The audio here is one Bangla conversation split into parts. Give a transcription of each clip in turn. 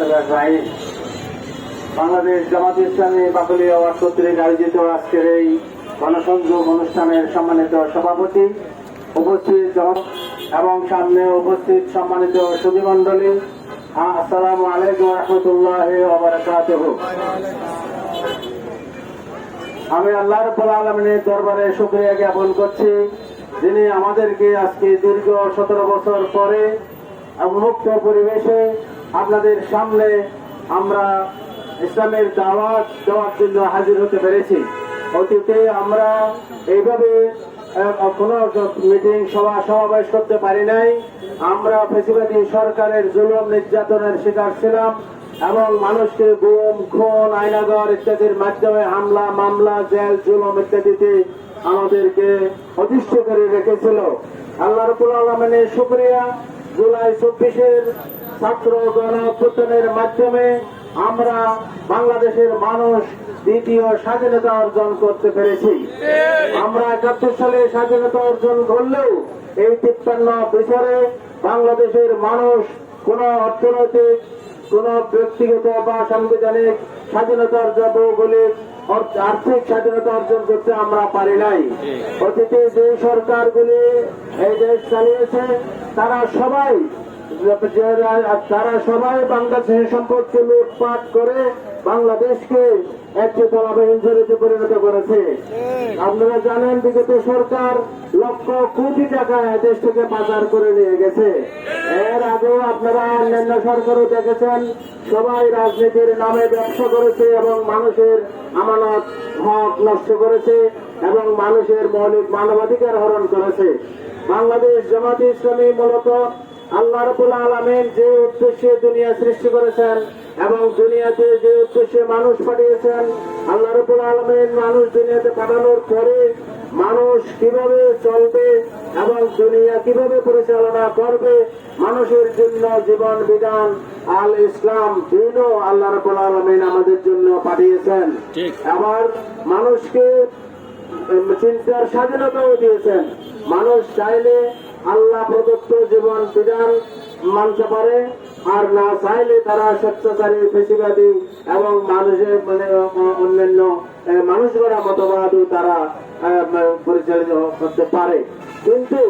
আজমাইন। বাংলাদেশ জামাত ইসলামী বাকলি আওয়াজ কর্তৃক আয়োজিত আজকের এই গণসংযোগ অনুষ্ঠানের সম্মানিত সভাপতি উপস্থিত এবং সামনে উপস্থিত সম্মানিত সুধীমণ্ডলী আসসালামু আলাইকুম রহমতুল্লাহ আমি আল্লাহ রব্বুল আলমিনের দরবারে শুক্রিয়া জ্ঞাপন করছি, যিনি আমাদেরকে আজকে দীর্ঘ সতেরো বছর পরে মুক্ত পরিবেশে আপনাদের সামনে আমরা ইসলামের দাওয়াত দেওয়ার জন্য হাজির হতে পেরেছি। অতীতে আমরা এইভাবে কোনো মিটিং, সভা, সমাবেশ করতে পারি নাই। আমরা ফেসিবাদী সরকারের জুলুম নির্যাতনের শিকার ছিলাম এবং মানুষকে গুম, খুন, আইনাগর ইত্যাদির মাধ্যমে হামলা, মামলা, জেল, জুলম ইত্যাদিতে আমাদেরকে অতিষ্ঠ করে রেখেছিল। আল্লাহ রবুল আলমিনের শুক্রিয়া। জুলাই চব্বিশের ছাত্র গণ মাধ্যমে আমরা বাংলাদেশের মানুষ দ্বিতীয় স্বাধীনতা অর্জন করতে পেরেছি। আমরা একাত্তর সালে স্বাধীনতা অর্জন করলেও এই তিপ্পান্ন বছরে বাংলাদেশের মানুষ কোন অর্থনৈতিক, কোন ব্যক্তিগত বা সাংবিধানিক স্বাধীনতা অর্জন, ভৌগোলিক আর্থিক স্বাধীনতা অর্জন করতে আমরা পারি নাই। অতীতে যে সরকারগুলি এই দেশ চালিয়েছে, তারা সবাই তারা সবাই বাংলাদেশের সম্পদকে লুটপাট করে বাংলাদেশকে একটি তলাবাহীন পরিণত করেছে। আপনারা জানেন, বিগত সরকার লক্ষ কোটি টাকা দেশ থেকে পাচার করে নিয়ে গেছে। এর আগেও আপনারা অন্যান্য সরকারও দেখেছেন, সবাই রাজনীতির নামে ব্যবসা করেছে এবং মানুষের আমানত, হক নষ্ট করেছে এবং মানুষের মৌলিক মানবাধিকার হরণ করেছে। বাংলাদেশ জামাতে ইসলামী মূলত আল্লাহ রবুল আলমেন যে উদ্দেশ্যে দুনিয়া সৃষ্টি করেছেন এবং দুনিয়াতে যে উদ্দেশ্যে মানুষ পাঠিয়েছেন আল্লাহ রবুল আলমেন মানুষ দুনিয়াতে পাঠানোর পরে মানুষ কীভাবে চলবে এবং দুনিয়া কীভাবে পরিচালনা করবে মানুষের জন্য জীবন বিধান আল ইসলাম দিনও আল্লাহ রবুল আলমেন আমাদের জন্য পাঠিয়েছেন। আবার মানুষকে চিন্তার স্বাধীনতাও দিয়েছেন। মানুষ চাইলে আল্লাহ প্রদত্ত জীবন বিধান মানতে পারে আর না চাইলে তারা স্বেচ্ছাচারী বেশিবাদী এবং মানুষের মানে অন্যান্য আহ, মানুষ গড়া মতবাদও তারা পরিচালিত করতে পারে। কিন্তু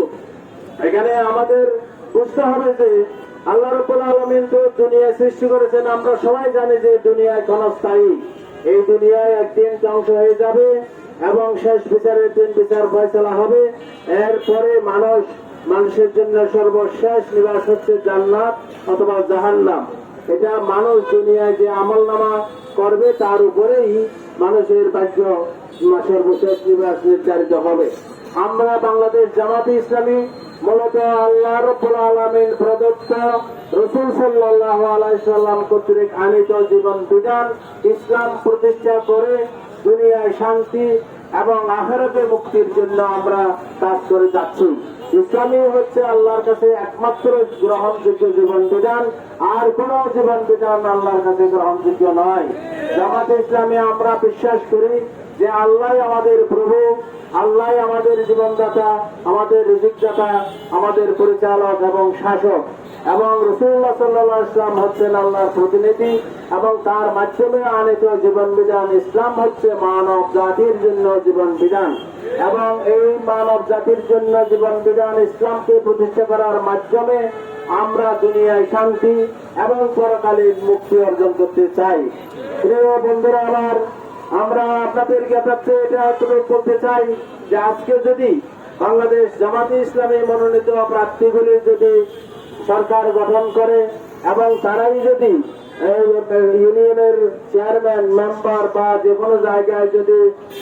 এখানে আমাদের বুঝতে হবে যে আল্লাহ রব্বুল আলমিন তো দুনিয়া সৃষ্টি করেছেন আমরা সবাই জানি যে দুনিয়া ক্ষণস্থায়ী। এই দুনিয়ায় একদিন ধ্বংস হয়ে যাবে এবং শেষ বিচারের দিন বিচার ফয়সলা হবে। এরপরে মানুষ মানুষের জন্য সর্বশেষ নিবাস হচ্ছে জান্নাত অথবা জাহান্নাম। এটা মানুষ দুনিয়ায় যে আমল নামা করবে, তার উপরেই মানুষের ভাগ্য সর্বশেষ নিবাস নির্ধারিত হবে। আমরা বাংলাদেশ জামাতে ইসলামী মূলত আল্লাহ রব্বুল আলমিন প্রদত্ত রসুল সাল্লাহ আলাইসাল্লাম কর্তৃক আনিত জীবন বিধান ইসলাম প্রতিষ্ঠা করে দুনিয়ায় শান্তি এবং আখেরাতে মুক্তির জন্য আমরা কাজ করে যাচ্ছি। ইসলামী হচ্ছে আল্লাহর কাছে একমাত্র গ্রহণযোগ্য জীবন বিধান আর কোন জীবন বিধান আল্লাহর কাছে গ্রহণযোগ্য নয়। জামাতে ইসলামী আমরা বিশ্বাস করি যে আল্লাহ আমাদের প্রভু আল্লাহ আমাদের জীবনদাতা, আমাদের রিজিকদাতা, আমাদের পরিচালক এবং শাসক। এবং রসুল্লাহ সাল্লাহ ইসলাম হচ্ছেন আল্লাহর প্রতিনিধি এবং তার মাধ্যমে আনিত জীবন বিধান ইসলাম হচ্ছে মানব জাতির জন্য জীবন বিধান। এবং এই মানব জাতির জন্য জীবন বিধান ইসলামকে প্রতিষ্ঠা করার মাধ্যমে আমরা দুনিয়ায় শান্তি এবং পরকালীন মুক্তি অর্জন করতে চাই। প্রিয় বন্ধুরা আমার, আমরা আপনাদের জ্ঞাতার্থে এটা তুলে বলতে চাই যে আজকে যদি বাংলাদেশ জামাতে ইসলামী মনোনীত প্রার্থীগুলি যদি সরকার গঠন করে এবং তারাই যদি ইউনিয়নের চেয়ারম্যান, মেম্বার বা যে কোনো জায়গায় যদি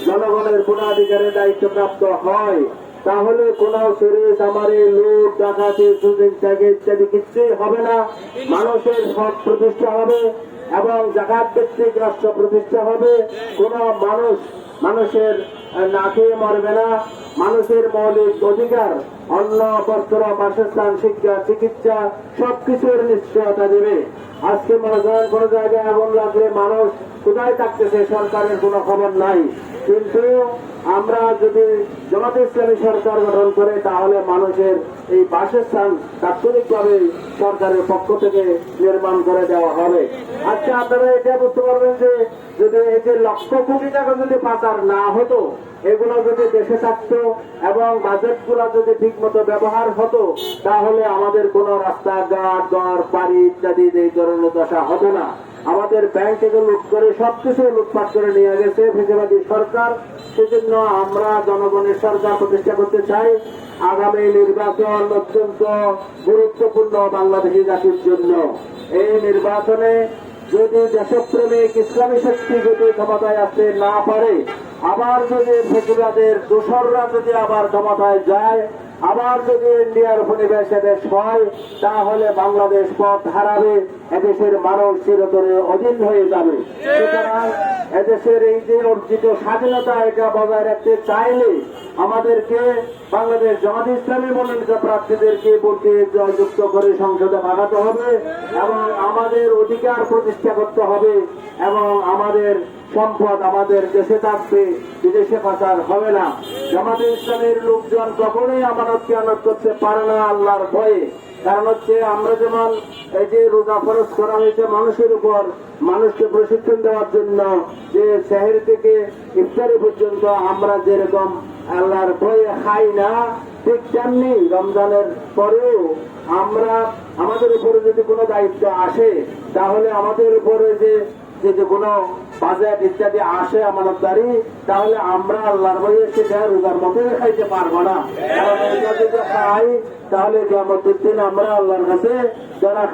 জনগণের গুণাধিকারের দায়িত্বপ্রাপ্ত হয়, তাহলে কোন সিরিজ আমারে লোক ডাকাতি, সুযোগ, ত্যাগে ইত্যাদি কিচ্ছুই হবে না। মানুষের হক প্রতিষ্ঠা হবে এবং জাকাত ভিত্তিক রাষ্ট্র প্রতিষ্ঠা হবে। কোন মানুষ মানুষের না খেয়ে মরবে না। মানুষের মৌলিক অধিকার, অন্ন, বস্ত্র, বাসস্থান, শিক্ষা, চিকিৎসা, সবকিছুর নিশ্চয়তা দেবে। আজকে মনে করেন কোনো জায়গায় আগুন লাগলে মানুষ কোথায় থাকতেছে, সরকারের কোনো খবর নাই। কিন্তু আমরা যদি জামাত ইসলামী সরকার গঠন করে, তাহলে মানুষের এই বাসস্থান তাৎক্ষণিকভাবে সরকারের পক্ষ থেকে নির্মাণ করে দেওয়া হবে। আচ্ছা আপনারা এটা বুঝতে পারবেন যে যদি এই যে লক্ষ কোটি টাকা যদি পাচার না হতো, এগুলো যদি দেশে থাকতো এবং বাজেটগুলা যদি ঠিক মতো ব্যবহার হতো, তাহলে আমাদের কোন রাস্তাঘাট, ঘর, বাড়ি ইত্যাদি এই ধরনের দশা হতো না। আমাদের ব্যাংক থেকে লুট করে সবকিছু লুটপাট করে নিয়ে গেছে ফেসিবাদী সরকার। সেজন্য আমরা জনগণের সরকার প্রতিষ্ঠা করতে চাই। আগামী নির্বাচন অত্যন্ত গুরুত্বপূর্ণ বাংলাদেশি জাতির জন্য। এই নির্বাচনে যদি দেশপ্রেমিক, ইসলামী শক্তি যদি ক্ষমতায় আসতে না পারে, আবার যদি ফেসিবাদের দোসররা যদি আবার ক্ষমতায় যায়, আবার যদি ইন্ডিয়ার উপনিবেশ হয়, তাহলে বাংলাদেশ পথ হারাবে। এদেশের মানুষ চিরতরে অধীন হয়ে যাবে। সুতরাং এদেশের এই যে অর্জিত স্বাধীনতা, এটা বজায় রাখতে চাইলে আমাদেরকে বাংলাদেশ জামাত ইসলামী মনোনীত প্রার্থীদেরকে ভোটে জয়যুক্ত করে সংসদে পাঠাতে হবে এবং আমাদের অধিকার প্রতিষ্ঠা করতে হবে এবং আমাদের সম্পদ আমাদের দেশে থাকবে, বিদেশে পাচার হবে না। জামাতে ইসলামের লোকজন কখনোই আমানত খেয়ানত করতে পারে না আল্লাহর ভয়ে। কারণ হচ্ছে আমরা যেমন এই যে রোজা ফরজ করা হয়েছে মানুষের উপর, মানুষকে প্রশিক্ষণ দেওয়ার জন্য যে শহর থেকে ইফতারি পর্যন্ত আমরা যেরকম আল্লাহর ভয়ে খাই না, ঠিক তেমনি রমজানের পরেও আমরা আমাদের উপরে যদি কোনো দায়িত্ব আসে, তাহলে আমাদের উপরে যে যে কোনো বাজেট ইত্যাদি আসে আমানতদারি, তাহলে আমরা আল্লাহর বইয়ে সেটা রোজার মধ্যে খাইতে পারব না। খাই, তাহলে আমরা আল্লাহর কাছে যারা